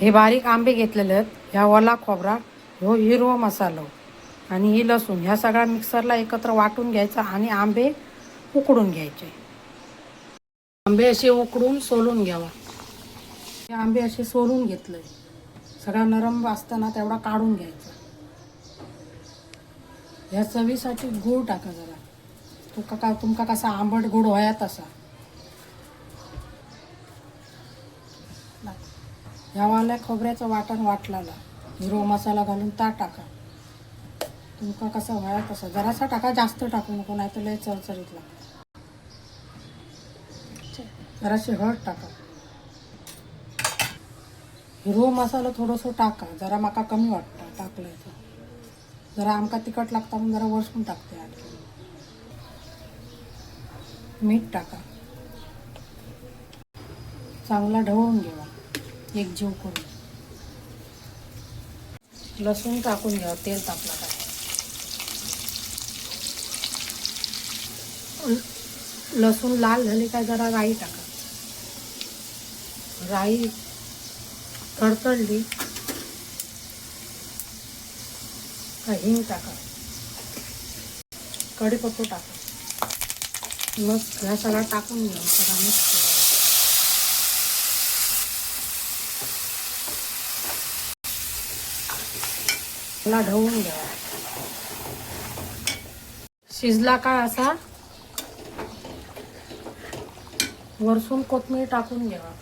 हे बारीक आंबे घेतलेले आहेत. ह्या ओला खोबरा ह्यो हिरवा मसालो आणि ही लसूण. ह्या सगळ्या मिक्सरला एकत्र वाटून घ्यायचा आणि आंबे उकडून घ्यायचे. आंबे असे उकडून सोलून घ्यावा. हे आंबे असे सोलून घेतले. सगळा नरम असताना तेवढा काढून घ्यायचा. ह्या चवीसाठी गूळ टाका जरा. तुका का तुमका कसा आंबट गोड व्हाया तसा. ह्या खोबऱ्याचं वाटण वाटलाला. हिरो मसाला घालून ता टाका. तुमका कसा व्हाय तसं. जरासा टाका जास्त टाकू नको नाही तर लय चरचरीत लागतं जराशी हळद टाका. हिरो मसाला थोडंसं टाका. जरा माका कमी वाटतं टाकलं तर. जरा आमका तिखट लागता म्हणून जरा वरसून टाकते आणखी. मीठ टाका. चांगला ढवळून घ्यावा एक जीव करून. लसूण टाकून घ्या तेल तापला का? लसूण लाल झाली काय जरा राई टाका. राई तडतडली का हिंग टाका. कढीपत्ता टाका. मग ह्या सगळा टाकून घ्या सगळा मिक्स करा ला ढवून घ्या. शिजला का असा? वरसून कोथमीर टाकून घ्यावा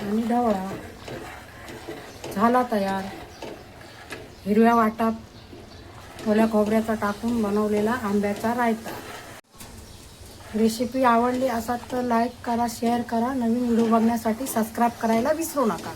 आणि ढवळा. झाला तयार. हिरव्या वाटात ओल्या खोबऱ्याचा टाकून बनवलेला आंब्याचा रायता. रेसिपी आवडली असाल तर लाईक करा शेअर करा. नवीन व्हिडिओ बघण्यासाठी सबस्क्राईब करायला विसरू नका.